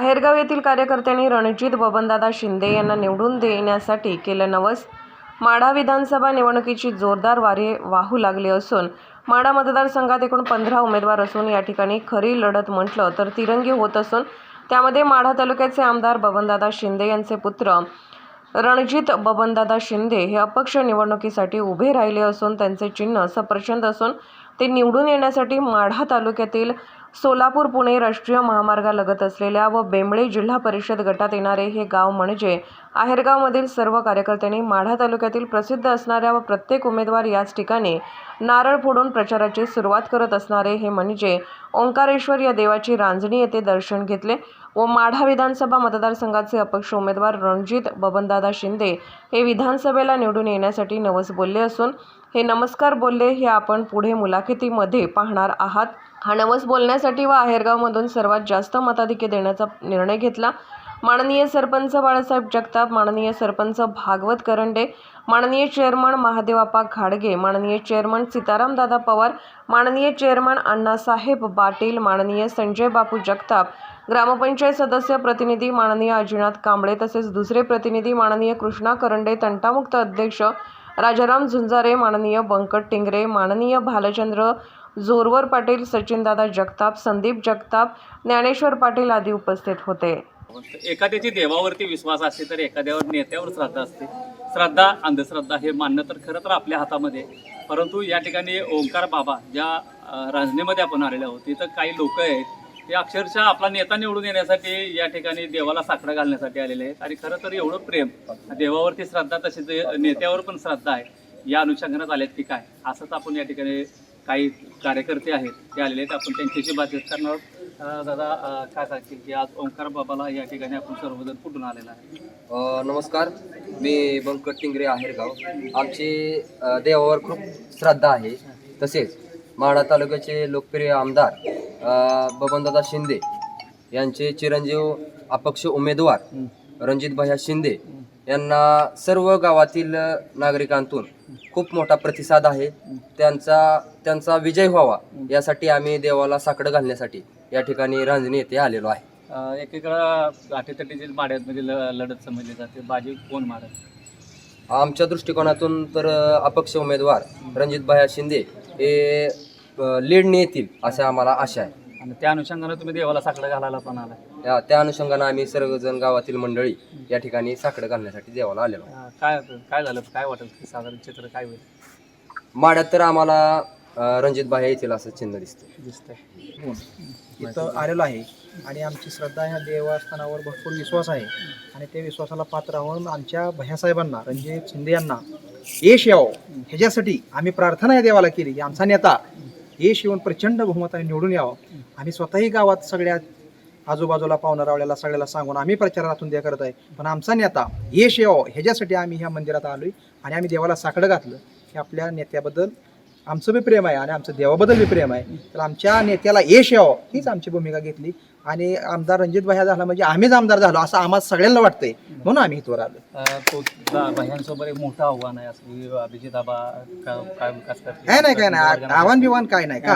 बाहेरगाव येथील कार्यकर्त्यांनी रणजित बबनदादा शिंदे यांना निवडून देण्यासाठी केलं नवस. माढा विधानसभा निवडणुकीची जोरदार वारे वाहू लागली असून माढा मतदारसंघात एकूण पंधरा उमेदवार असून या ठिकाणी खरी लढत म्हटलं तर तिरंगी होत असून त्यामध्ये माढा तालुक्याचे आमदार बबनदादा शिंदे यांचे पुत्र रणजित बबनदादा शिंदे हे अपक्ष निवडणुकीसाठी उभे राहिले असून त्यांचे चिन्ह सप्रचंड असून ते निवडून येण्यासाठी माढा तालुक्यातील सोलापूर पुणे राष्ट्रीय महामार्गालगत असलेल्या व बेंबळे जिल्हा परिषद गटात येणारे हे गाव म्हणजे आहेरगावमधील सर्व कार्यकर्त्यांनी माढा तालुक्यातील प्रसिद्ध असणाऱ्या व प्रत्येक उमेदवार याच ठिकाणी नारळ फोडून प्रचाराची सुरुवात करत असणारे हे म्हणजे ओंकारेश्वर या देवाची रांजणी येथे दर्शन घेतले व माढा विधानसभा मतदारसंघाचे अपक्ष उमेदवार रणजित बबनदादा शिंदे हे विधानसभेला निवडून येण्यासाठी नवस बोलले असून हे नमस्कार बोलले हे आपण पुढे मुलाखतीमध्ये पाहणार आहात. हा नवस बोलण्यासाठी व आहेरगावमधून सर्वात जास्त मताधिके देण्याचा निर्णय घेतला. माननीय सरपंच बाळासाहेब जगताप माननीय सरपंच भागवत करंडे माननीय चेअरमन महादेवापा घाडगे माननीय चेअरमन सीतारामदादा पवार माननीय चेअरमन अण्णासाहेब पाटील माननीय संजय बापू जगताप ग्रामपंचायत सदस्य प्रतिनिधी माननीय अजिनाथ कांबळे तसेच दुसरे प्रतिनिधी माननीय कृष्णा करंडे तंटामुक्त अध्यक्ष राजाराम झुंजारे माननीय बंकट टिंगरे माननीय भालचंद्र जोरवर पाटील सचिनदादा जगताप संदीप जगताप ज्ञानेश्वर पाटील आदी उपस्थित होते. एखाद्याची देवावरती विश्वास असते तर एखाद्यावर नेत्यावर श्रद्धा असते. श्रद्धा अंधश्रद्धा हे मानणं तर खरं तर आपल्या हातामध्ये परंतु या ठिकाणी ओंकार बाबा ज्या रांजणीमध्ये आपण आलेले आहोत. तिथं काही लोक आहेत ते अक्षरशः आपला नेता निवडून येण्यासाठी या ठिकाणी देवाला साकडं घालण्यासाठी आलेले आहेत. आणि खरं तर एवढं प्रेम देवावरती श्रद्धा तसेच नेत्यावर पण श्रद्धा आहे या अनुषंगानेच आलेत की काय? असंच आपण या ठिकाणी काही कार्यकर्ते आहेत ते आलेले आहेत. आपण त्यांच्याशी बातचीत करणार आहोत. दादा काय सांगतील की आज ओंकार बाबाला या ठिकाणी आपण सर्वजण कुठून आलेला आहे? नमस्कार. मी बंकट टिंगरे आहेरगाव. आमची देवावर खूप श्रद्धा आहे. तसेच माढा तालुक्याचे लोकप्रिय आमदार बबनदादा शिंदे यांचे चिरंजीव अपक्ष उमेदवार रणजित भैया शिंदे यांना सर्व गावातील नागरिकांतून खूप मोठा प्रतिसाद आहे. त्यांचा त्यांचा विजय व्हावा यासाठी आम्ही देवाला साकडं घालण्यासाठी या ठिकाणी रांजणी येथे आलेलो आहे. अं, एकीकडं गाठीतटीची माड्यामध्ये ल- लढत समजली जाते. बाजी कोण मारत? आमच्या दृष्टिकोनातून तर अपक्ष उमेदवार रणजित भाया शिंदे हे लीडने येतील असं आम्हाला आशा आहे. आणि त्या अनुषंगाने तुम्ही देवाला साकडं घालायला पण आला त्या- त्या अनुषंगानं आम्ही सर्वजण गावातील मंडळी या ठिकाणी साकडं घालण्यासाठी देवाला आलेलो. काय काय झालं? काय वाटेल? की साधारण चित्र काय होईल? माड्यात तर आम्हाला अ, रणजित भाया येतील असं चिन्ह दिसतं दिसतंय. इथं आलेलो आहे आणि आमची श्रद्धा ह्या देवस्थानावर भरपूर विश्वास आहे. आणि त्या विश्वासाला पात्र राहून आमच्या भैयासाहेबांना रणजित शिंदे यांना. यश यावं. ह्याच्यासाठी आम्ही प्रार्थना या देवाला केली. की आमचा नेता यश येऊन प्रचंड बहुमताने निवडून यावं. आम्ही स्वतःही गावात सगळ्या आजूबाजूला पाहुणारावल्याला सगळ्याला सांगून आम्ही प्रचारातून दे करत आहे. पण आमचा नेता यश यावं ह्याच्यासाठी आम्ही ह्या मंदिरात आलोय आणि आम्ही देवाला साकडं घातलं. की आपल्या नेत्याबद्दल आमचं बी प्रेम आहे आणि आमचं देवाबद्दल बी प्रेम आहे. तर आमच्या नेत्याला यश यावं हीच आमची भूमिका घेतली. आणि आमदार रणजित भाया झाला म्हणजे आम्हीच आमदार झालो असं आम्हाला सगळ्यांना वाटतंय. म्हणून आम्ही इथवर आलो तो एक मोठं आव्हान आहे असं की अभिजित आबा का- काय विकास करतील? काय नाही काय नाही. आव्हान बिव्हान काय नाही का?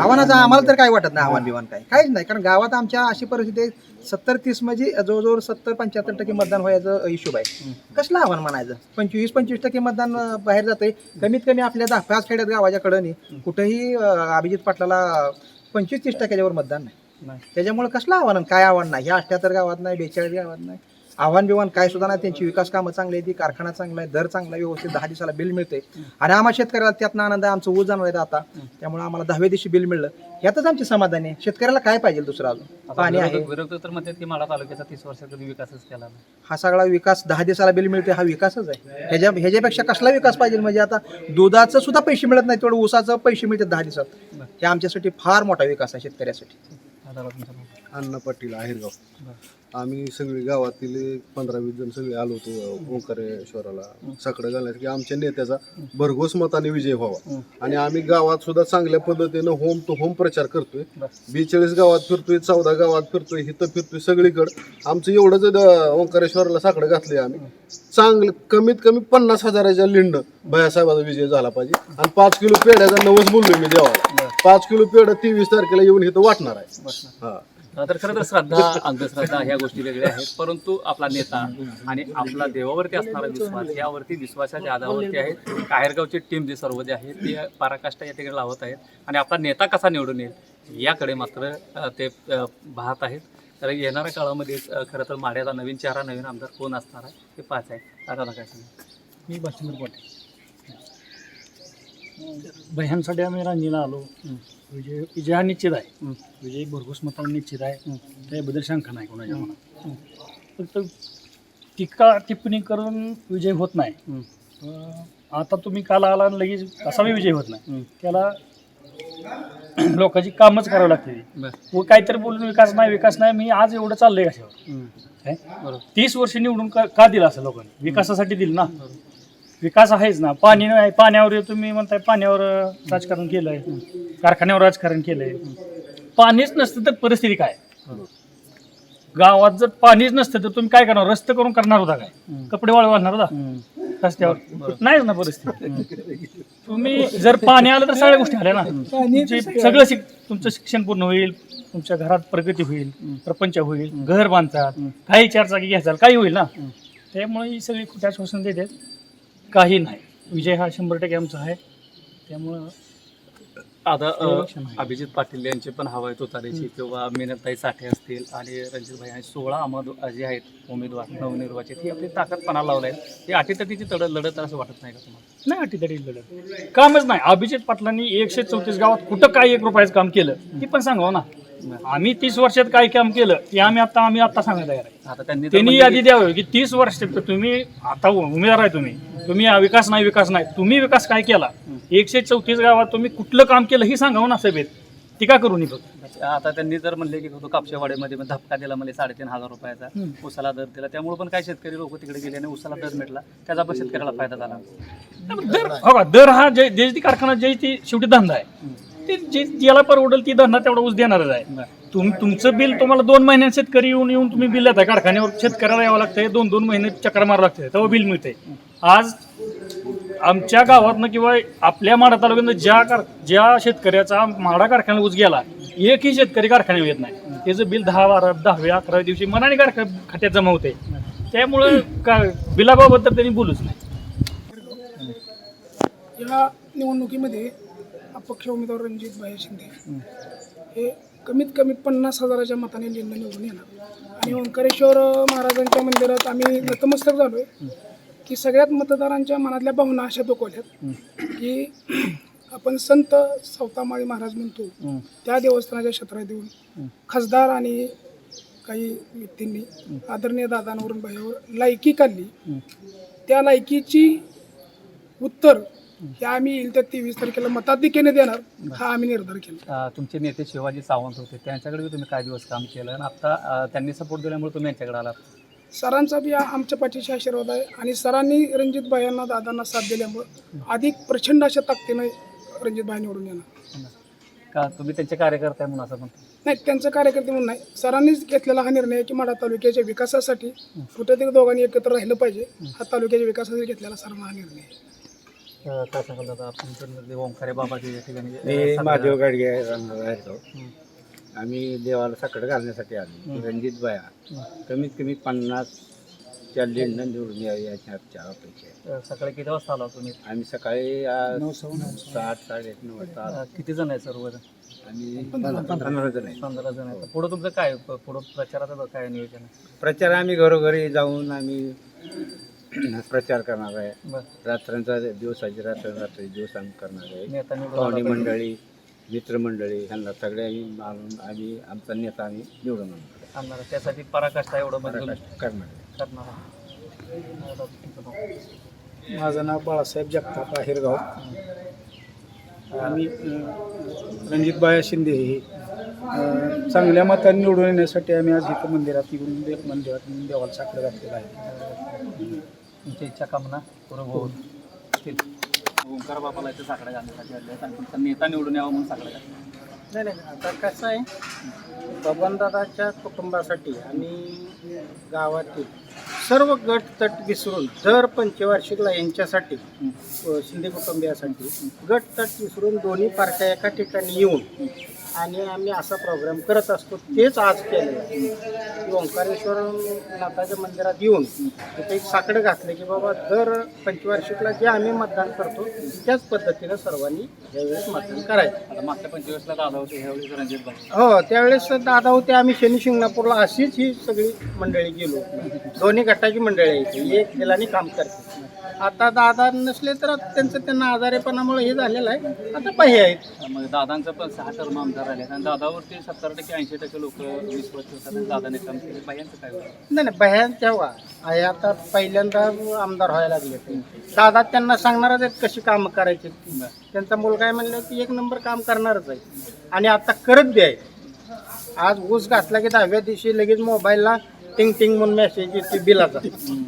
आव्हानाचं आम्हाला तर काय वाटत नाही आव्हान बिव्हान काय काहीच नाही कारण गावात आमच्या अशी परिस्थिती आहे सत्तर तीस म्हणजे जवळजवळ सत्तर पंच्याहत्तर टक्के मतदान व्हायचं हिशोब आहे. कसलं आव्हान म्हणायचं? पंचवीस पंचवीस टक्के मतदान अं, बाहेर जाते कमीत कमी आपल्या दहा पाच खेड्यात गावाच्या कडनी. कुठेही अं, अभिजित पाटलाला पंचवीस तीस टक्क्याच्यावर मतदान नाही. नाही. त्याच्यामुळे कसलं आव्हान काय आव्हान नाही? ह्या अठ्याहत्तर गावात नाही बेचाळीस गावात नाही. आव्हान बिव्हान काय सुद्धा नाही. त्यांची विकास कामं चांगली आहेत कारखाना चांगला आहे दर चांगला आहे व्यवस्थित दहा दिवसाला बिल मिळते आणि आम्हाला शेतकऱ्याला त्यातनं आनंद आहे आमचं ऊस जाणार आहे आता. त्यामुळे आम्हाला दहाव्या दिवशी बिल मिळलं. ह्यातच आमची समाधान आहे. शेतकऱ्याला काय पाहिजे दुसरं अजून? आता पाणी आहे. विरोधक विरोधक तर म्हणतात की तालुक्याचा तीस वर्षात कधी विकासच केला नाही. हा सगळा विकास दहा दिवसाला बिल मिळते हा विकासच आहे. ह्याच्या ह्याच्यापेक्षा कसला विकास पाहिजे? म्हणजे आता दुधाचं सुद्धा पैसे मिळत नाही तेवढं ऊसाचं पैसे मिळतात दहा दिवसात. हे आमच्यासाठी फार मोठा विकास आहे शेतकऱ्यासाठी. अण्णा पाटील आहेरगाव. आम्ही सगळी गावातील पंधरा वीस जण सगळे आलो होतो ओंकारेश्वराला साकडं घालण्यासाठी. आमच्या नेत्याचा भरघोस मताने विजय व्हावा. आणि आम्ही गावात सुद्धा चांगल्या पद्धतीनं होम टू होम प्रचार करतोय. बेचाळीस गावात फिरतोय चौदा गावात फिरतोय इथं फिरतोय सगळीकडं. आमचं एवढं जर ओंकारेश्वराला साकडं घातलंय आम्ही. चांगलं कमीत कमी पन्नास हजाराच्या लिंड भयासाहेबाचा विजय झाला पाहिजे. आणि पाच किलो पेढ्याचा नवस बोललोय मी देवाला. पाच किलो पेढ तेवीस तारखेला येऊन इथं वाटणार आहे. हा. तर खरं तर श्रद्धा अंधश्रद्धा ह्या गोष्टी वेगळ्या आहेत. परंतु आपला नेता आणि आपला देवावरती असणारा विश्वास यावरती विश्वासाच्या आधारावरती आहेत. काहेरगावची टीम जी सर्व जे आहे ती पराकाष्ठा या ठिकाणी लावत आहेत. आणि आपला नेता कसा निवडून येईल याकडे मात्र ते पाहत आहेत. तर येणाऱ्या काळामध्ये खरं तर माड्याचा नवीन चेहरा नवीन आमदार कोण असणार आहे ते पाच आहे. दादा काय मी भाषेंद्र पाटील. भयांसाठी आम्ही रांजीला आलो. विजय विजय हा निश्चित आहे. विजय भरघोस मताने निश्चित आहे. त्याबद्दल शंका नाही कोणाच्या मनात. फक्त टीका टिप्पणी करून विजय होत नाही. आता तुम्ही काल आला आणि लगेच असा बी विजय होत नाही. त्याला लोकांची कामच करावी लागते. व काहीतरी बोलून विकास नाही विकास नाही. मी आज एवढं चाललंय कशावर. तीस वर्ष निवडून का दिलं असं लोकांनी? विकासासाठी दिलं ना? विकास आहेच ना. पाणी नाही पाण्यावर तुम्ही म्हणताय पाण्यावर राजकारण केलंय. कारखान्यावर राजकारण केलंय. पाणीच नसतं तर परिस्थिती काय? गावात जर पाणीच नसतं तर तुम्ही काय करणार? रस्ते करून करणार होता काय? कपडे वाळू घालणार होता? रस्त्यावर. नाहीच ना परिस्थिती. तुम्ही जर पाणी आलं तर सगळ्या गोष्टी आल्या ना. तुमची सगळं शिक तुमचं शिक्षण पूर्ण होईल तुमच्या घरात प्रगती होईल प्रपंच होईल घर बांधतात काही चारचाकी घ्यायचाल काही होईल ना. त्यामुळे ही सगळी खोट्या आश्वासन देतात. काही नाही. विजय हा शंभर टक्के आमचा आहे. त्यामुळं आता अ, election आहे. अभिजित पाटील यांची पण हवा आहे तुतारीची किंवा मेनताई साठे असतील आणि रणजित भाई आणि सोळा अहमद जे आहेत उमेदवार नवनिर्वाचित ही आपली ताकद पणा लावलाय. ही अटीतटीची तड लढत असं वाटत नाही का तुम्हाला? नाही अटीतटी लढत. कामच नाही. अभिजित पाटलांनी एकशे चौतीस गावात कुठं काय एक रुपयाचं काम केलं ती पण सांगावं ना. आम्ही तीस वर्षात काय काम केलं ते आम्ही आता आम्ही आता सांगायला तयार आहे. आता त्यांनी तर त्यांनी म्हणले यादी द्यावी की तीस वर्ष तुम्ही आता उमेदवार आहे तुम्ही. तुम्ही हा विकास नाही विकास नाही. तुम्ही विकास काय केला? एकशे चौतीस गावात तुम्ही कुठलं काम केलं हे सांगावं ना सभेत. टीका करू नये फक्त? की आता त्यांनी जर म्हणले की तो कापशेवाडीमध्ये मग धपका दिला म्हणजे साडेतीन हजार रुपयाचा हम्म. उसाला दर दिला. त्यामुळे पण काही शेतकरी लोक तिकडे गेले आणि उसाला दर मिळाला त्याचा पण शेतकऱ्याला फायदा झाला. दर हो का, दर हा जे जे ती कारखाना जे ती शेवटी धंदा आहे. ते जे ज्याला परवडेल ती धंदा तेवढा ऊस देणारच आहे. तुम तुमचं बिल तुम्हाला दोन महिन्यात शेतकरी येऊन येऊन तुम्ही बिल देताय कारखान्यावर शेतकऱ्याला यावं लागतंय दोन दोन महिने चक्र मारावं लागतंय तेव्हा बिल मिळतंय. आज आमच्या गावातनं किंवा आपल्या माडा तालुक्यात ज्या कार ज्या शेतकऱ्याचा माडा कारखान्याला ऊस गेला एकही शेतकरी कारखान्यावर येत नाही. त्याचं बिल दहा बारा दहाव्या अकराव्या दिवशी मनाने कारखा खात्यात जमा होते त्यामुळं का बिलाबाबत तर त्यांनी बोलूच नाही. या निवडणुकीमध्ये अपक्ष उमेदवार रणजित भाई शिंदे. हे कमीत कमी पन्नास हजाराच्या मताने लिंड निवडून येणार. आणि ओंकारेश्वर महाराजांच्या मंदिरात आम्ही नतमस्तक झालो आहे की सगळ्यात मतदारांच्या मनातल्या भावना अशा दुखवल्यात की आपण संत सावतामाळी महाराज म्हणतो त्या देवस्थानाच्या क्षेत्रात देऊन खासदार आणि काही व्यक्तींनी आदरणीय दादांवरून भाईवर लायकी काढली. त्या लायकीची उत्तर हे आम्ही येईल त्या तेवीस तारखेला मताधिक्याने देणार. हा आम्ही निर्धार केला. अं, तुमचे नेते शिवाजी सावंत होते. त्यांच्याकडे बी तुम्ही काही दिवस काम केलं? आणि आता अं, त्यांनी सपोर्ट दिल्यामुळे तुम्ही यांच्याकडे आला सरांचा बी आमच्या पाठीशी आशीर्वाद आहे. आणि सरांनी रणजित भाईंना दादांना साथ दिल्यामुळं अधिक प्रचंड अशा ताकदीने रणजित भाई निवडून येणार. का? तुम्ही त्यांचे कार्यकर्ते आहे म्हणून असं म्हणतो? नाही त्यांचं कार्यकर्ते म्हणून नाही. सरांनीच घेतलेला हा निर्णय आहे की माडा तालुक्याच्या विकासासाठी कुठेतरी दोघांनी एकत्र राहिलं पाहिजे. हा तालुक्याच्या विकासासाठी घेतलेला सरांना हा निर्णय आहे. अं, काय सांगाल दादा? आपण तर ओंकारे बाबाचे या ठिकाणी अं, मी सातारा- महादेव गाडगे राहतो आम्ही देवाला साखर घालण्यासाठी आलो. रणजित बाया. कमीत कमी पन्नासच्या लिंडन निवडून यावी याची आमच्या अपेक्षा आहे. अं, सकाळी किती वाजता आला तुम्ही? आम्ही सकाळी आज सात साडेआठ नऊ वाजता आलो. अं, किती जण आहे सर्व आम्ही पंधरा जण आहे पंधरा जण आहे पुढं तुमचं काय प- पुढं प्रचाराचं काय नियोजन आहे? प्रचार आम्ही घरोघरी जाऊन आम्ही प्रचार करणार आहे रात्रांचा दिवसाची रात्र रात्री दिवस आम्ही करणार आहे पाहुणी. मंडळी मित्रमंडळी ह्यांना सगळे आम्ही मानून आम्ही आमचा नेता आम्ही निवडून आणणार. त्यासाठी पराकाष्ठा एवढं आहे. करणार. करणार. माझं नाव बाळासाहेब जगताप आहेरगाव आम्ही रणजितबाया शिंदे हे चांगल्या मताने निवडून येण्यासाठी आम्ही आज इथं मंदिरात येऊन दे मंदिरात देवाला साखर घातलेला आहे तुमची इच्छा कामना पूर्ण होत असतील. ओंकार बाबाला इथे साकडा घालण्यासाठी आले आहेत. आणि तुमचा नेता निवडून यावा म्हणून साकडा घातला. नाही नाही आता कसं आहे बबनदादाच्या कुटुंबासाठी आणि गावातील सर्व गट तट विसरून दर पंचवार्षिकला यांच्यासाठी शिंदे कुटुंबियासाठी गट तट विसरून दोन्ही पार्ट्या एका ठिकाणी येऊन आणि आम्ही असा प्रोग्राम करत असतो तेच आज केलेलं आहे की ओंकारेश्वर नाथाच्या मंदिरात येऊन तिथे एक साकडं घातलं की बाबा दर पंचवार्षिकला जे आम्ही मतदान करतो त्याच पद्धतीनं सर्वांनी यावेळेस मतदान करायचं. आता मागच्या पंचवीसला दादा होते ह्यावेळेस रणजित हो त्यावेळेस दादा होते आम्ही शनी शिंगणापूरला अशीच ही सगळी मंडळी गेलो. दोन्ही गटाची मंडळी. एक ठेलानी काम करते. आता दादा नसले तर त्यांचं त्यांना आजारेपणामुळे हे झालेलं आहे. आता पाहिजे आहेत मग दादांचं पण सहा टर्म आमदार राहिले आणि दादावरती सत्तर टक्के ऐंशी टक्के लोक ठेवतात आणि दादाने काम केले. बाह्यांचं काय नाही नाही भयान तेव्हा. आहे आता पहिल्यांदा आमदार व्हायला लागले दादा त्यांना सांगणारच आहेत कशी कामं करायची. ती. त्यांचा मुलगा आहे म्हणलं की एक नंबर काम करणारच आहे. आणि आता करत बी आहे. आज ऊस घातला की दहाव्या दिवशी लगेच मोबाईलला टिंग टिंग म्हणून मेसेज येते बिलाचा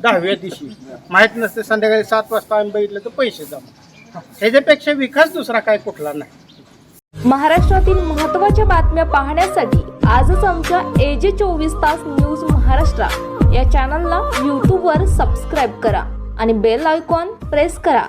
दहाव्या दिवशी माहीत नसते संध्याकाळी सात वाजता आम्ही बघितलं तर पैसे जमा ह्याच्यापेक्षा विकास दुसरा काय कुठला नाही महाराष्ट्रातील महत्त्वाच्या बातम्या पाहण्यासाठी आजच आमच्या एजे चोवीस तास न्यूज महाराष्ट्र या चॅनलला यूट्यूबवर सबस्क्राईब करा आणि बेल आयकॉन प्रेस करा